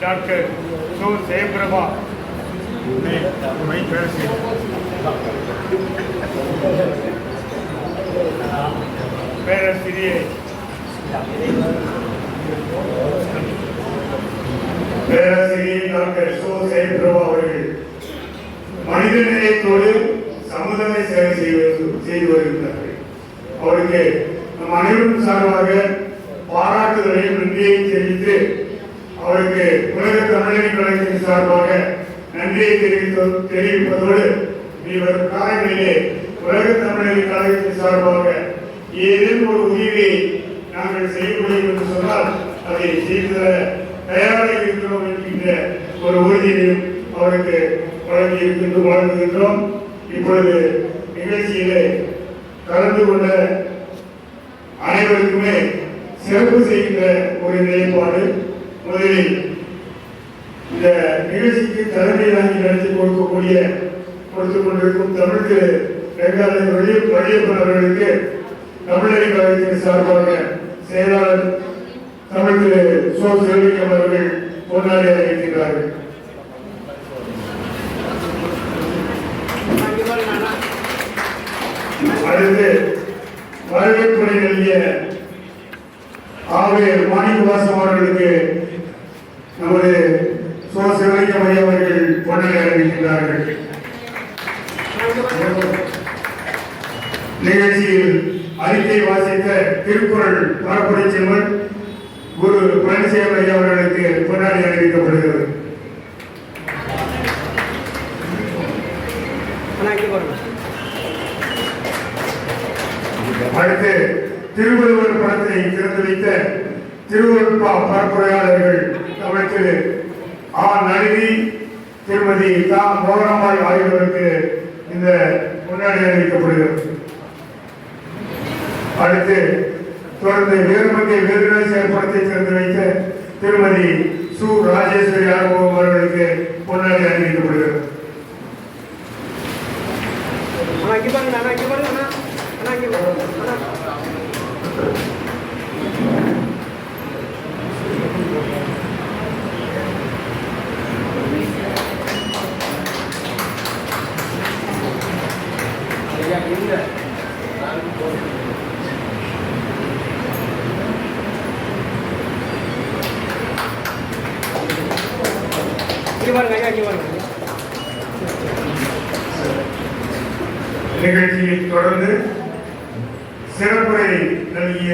Doctor சு. Jayaprabha. Mic வேலை பேராசிரியை பேராசிரியை டாக்டர் சு. ஜெயபிரபா அவர்கள் மனித நிலையத்தோடு சமுதாய சேவை செய்வது செய்து வருகின்றார்கள். அவருக்கு நம் அனைவரும் சார்பாக பாராட்டுதலையும் நன்றியையும் தெரிவித்து அவருக்கு உலக தமிழக கழகத்தின் சார்பாக நன்றியை தெரிவித்து தெரிவிப்பதோடு இவர் காலங்களிலே உலக தமிழக கழகத்தின் சார்பாக ஏதேனும் ஒரு உதவியை நாங்கள் செய்ய முடியும் என்று சொன்னால் அதை செய்து தயாராக இருக்கிறோம் என்கின்ற ஒரு உறுதியையும் அவருக்கு வழங்கி இருக்கின்ற வழங்குகின்றோம். இப்பொழுது நிகழ்ச்சியிலே கலந்து கொண்ட அனைவருக்குமே சிறப்பு செய்கின்ற ஒரு நிலைப்பாடு முதலில் இந்த நிகழ்ச்சிக்கு தலைமை தாங்கி நடத்தி கொடுக்கக்கூடிய கொடுத்துக் கொண்டிருக்கும் தமிழுக்கு திரு வெங்காய வழி வழியப்பன் அவர்களுக்கு தமிழக கழகத்தின் சார்பாக செயலாளர் தமிழ் சோ செல்விக்கம் அவர்கள் பொன்னாடி அறிவிக்கிறார்கள் அடுத்து வரவேற்புரை ஆவே மாணிக்கவாசம் அவர்களுக்கு நமது சோ சிவலிங்க மையவர்கள் அவர்கள் அறிவிக்கின்றார்கள் நிகழ்ச்சியில் அறிக்கை வாசித்த திருக்குறள் பரப்புரை செல்வன் குரு பழனிசாமி ஐயா அவர்களுக்கு கொண்டாடி அறிவிக்கப்படுகிறது. அடுத்து திருவள்ளுவர் படத்தை திறந்து வைத்த திருவள்ளுவா பரப்புரையாளர்கள் தமிழ் திரு ஆ நளினி திருமதி தா மோகனம்மாள் ஆகியோருக்கு இந்த முன்னாடி அறிவிக்கப்படுகிறது. அடுத்து தொடர்ந்து வேறுமங்கை வேறுநாசியார் செயல்படுத்தி திறந்து வைத்த திருமதி சு. ராஜேஸ்வரி அனுபவம் அவர்களுக்கு முன்னாடி அறிவிக்கப்படுகிறது. அண்ணா. நிகழ்ச்சியை தொடர்ந்து சிறப்புரை நல்கிய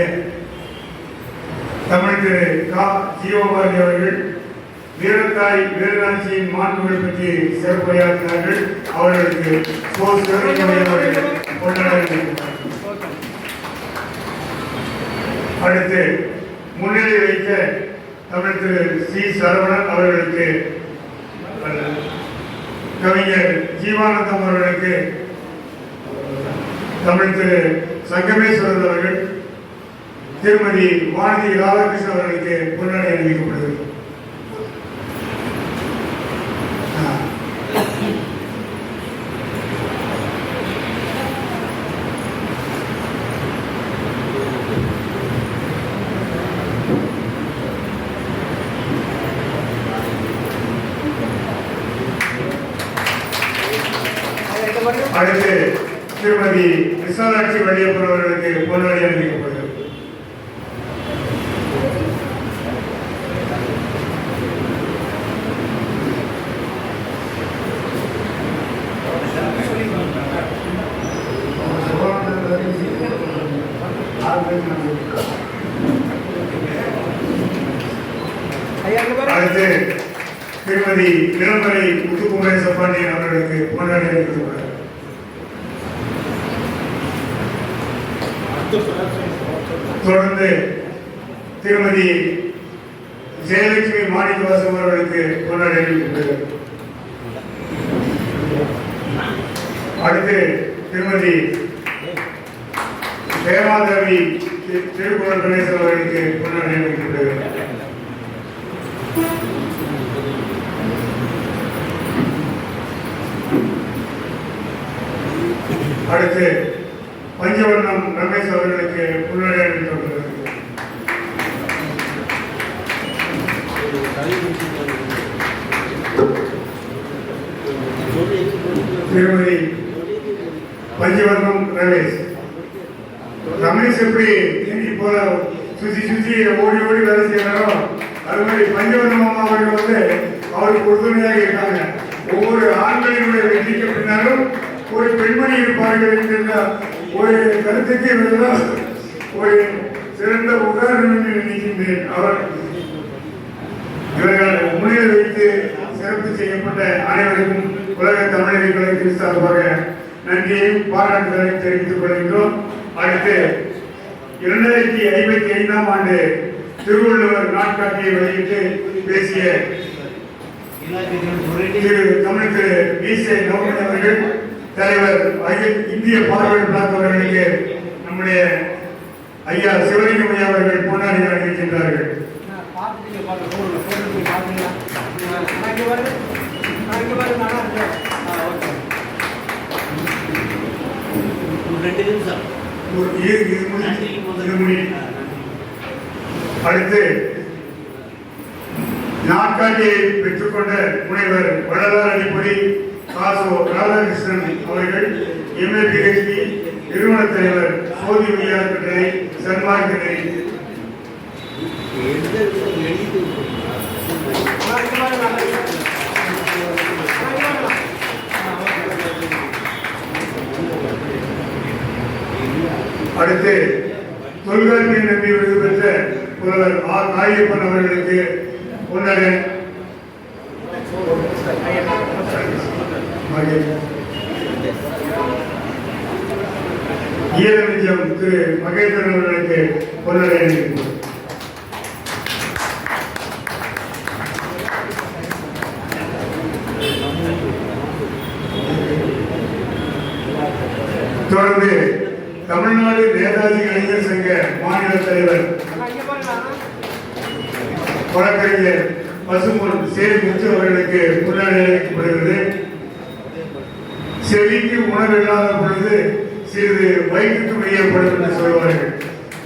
தமிழ் திரு கா. ஜீவபாரதி அவர்கள் வீரத்தாய் வீரராட்சியின் மாண்புகள் பற்றி சிறப்புரையாற்றினார்கள். அவர்களுக்கு அடுத்து முன்னிலை வைத்த தமிழ் திரு சி. சரவணன் அவர்களுக்கு கவிஞர் ஜீவானந்தம் அவர்களுக்கு தமிழ் திரு சங்கமேஸ்வரன் அவர்கள் திருமதி வானதி ராதாகிருஷ்ணன் அவர்களுக்கு முன்னணி அறிவிக்கப்படுகிறது. அடுத்து திருமதி விசாலாட்சி வள்ளியப்பன் அவர்களுக்கு பொன்னாடி அறிவிக்கப்படுகிறது அடுத்து திருமதி இளம்பரை முத்துக்குமரேச பாண்டியன் அவர்களுக்கு பொன்னாடி அறிவிக்கப்படுகிறது தொடர்ந்து திருமதி ஜெயலட்சுமி மாணிக்கவாசம் அவர்களுக்கு பொன்னாடி அடுத்து திருமதி தேவாதேவி திருக்குறள் கணேசன் அவர்களுக்கு பொன்னாடி அடுத்து பஞ்சவர்ணம் ரமேஷ் அவர்களுக்கு முன்னாடி அறிவிக்கப்படுகிறது திருமதி பஞ்சவர்ணம் ரமேஷ் ரமேஷ் எப்படி தேடி போல சுற்றி சுற்றி ஓடி ஓடி வேலை செய்யறாரோ அது மாதிரி பஞ்சவர்ணம் அம்மா அவர்கள் வந்து அவருக்கு உறுதுணையாக இருக்காங்க. ஒவ்வொரு ஆண்களினுடைய வெற்றிக்கு பின்னாலும் ஒரு பெண்மணி இருப்பார்கள் என்கின்ற ஒரு கருத்துக்கு இவர்கள் ஒரு சிறந்த உதாரணம் என்று நினைக்கின்றேன். அவர் இவர்கள் முன்னிலை வைத்து சிறப்பு செய்யப்பட்ட அனைவருக்கும் உலக தமிழர்களுக்கு சார்பாக நன்றியையும் பாராட்டுதலை தெரிவித்துக் கொள்கின்றோம். அடுத்து இரண்டாயிரத்தி ஐம்பத்தி ஐந்தாம் ஆண்டு திருவள்ளுவர் நாட்காட்டியை வெளியிட்டு பேசிய திரு தமிழ் திரு விசே நவமணி அவர்கள் தலைவர் இந்திய பார்வையர் பிளாக் நம்முடைய ஐயா சிவலிங்கமணி அவர்கள் பொன்னாடி அணிவிக்கின்றார்கள் ஒரு அடுத்து நாட்காட்டியை பெற்றுக்கொண்ட முனைவர் வள்ளலார் அடிப்பொடி காசோ ராதாகிருஷ்ணன் அவர்கள் எம்ஏ நிறுவன தலைவர் சோதி விளையாட்டுத்துறை சன்மார்க்கத்துறை அடுத்து தொல்காப்பிய நம்பி விருது பெற்ற புலவர் ஆ காயப்பன் அவர்களுக்கு பொன்னடன் ஈரநிஜம் திரு மகேந்திரன் அவர்களுக்கு பொருளை தொடர்ந்து தமிழ்நாடு நேதாஜி கலைஞர் சங்க மாநில தலைவர் வழக்கறிஞர் பசுமொன் சேரி முத்து அவர்களுக்கு முன்னாடி அளிக்கப்படுகிறது செவிக்கு உணவு இல்லாத பொழுது சிறிது வயிற்றுக்கு மெய்யப்படும் என்று சொல்வார்கள்.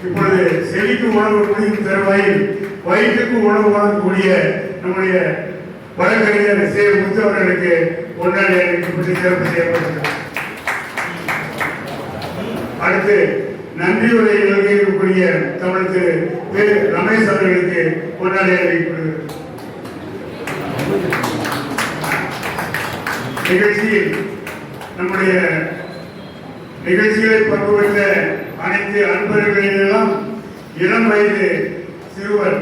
இப்பொழுது செவிக்கு உணவு முடியும் தருவாயில் வயிற்றுக்கு உணவு வழங்கக்கூடிய நம்முடைய வழக்கறிஞர் சே. முத்து அவர்களுக்கு ஒன்றாடி அளிக்கப்பட்டு சிறப்பு அடுத்து நன்றி உரை இருக்கக்கூடிய தமிழ் திரு. திரு ரமேஷ் அவர்களுக்கு கொண்டாடி அறிவிக்கப்படுகிறது நிகழ்ச்சியில் நம்முடைய நிகழ்ச்சிகளை பங்கு பெற்ற அனைத்து அன்பர்களெல்லாம் இளம் வயது சிறுவர்.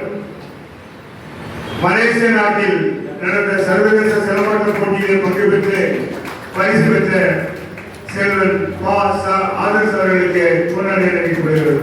மலேசிய நாட்டில் நடந்த சர்வதேச சிலம்பாட்ட போட்டியில் பங்கு பெற்று பரிசு பெற்ற செல்வன் பா ச ஆதர்ஸ் அவர்களுக்கு முன்னாடி அறிவிக்கப்படுகிறது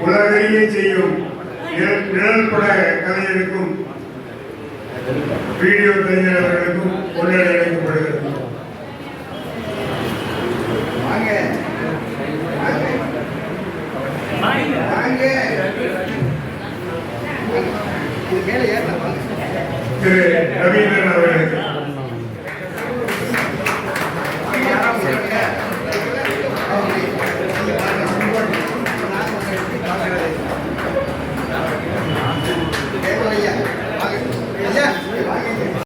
உலகறிய செய்யும் நிழல்பட கலைஞருக்கும் வீடியோ கலைஞர்களுக்கும் முன்னணி அளிக்கப்படுகிறது திரு ரவீந்திரன் அவர்கள்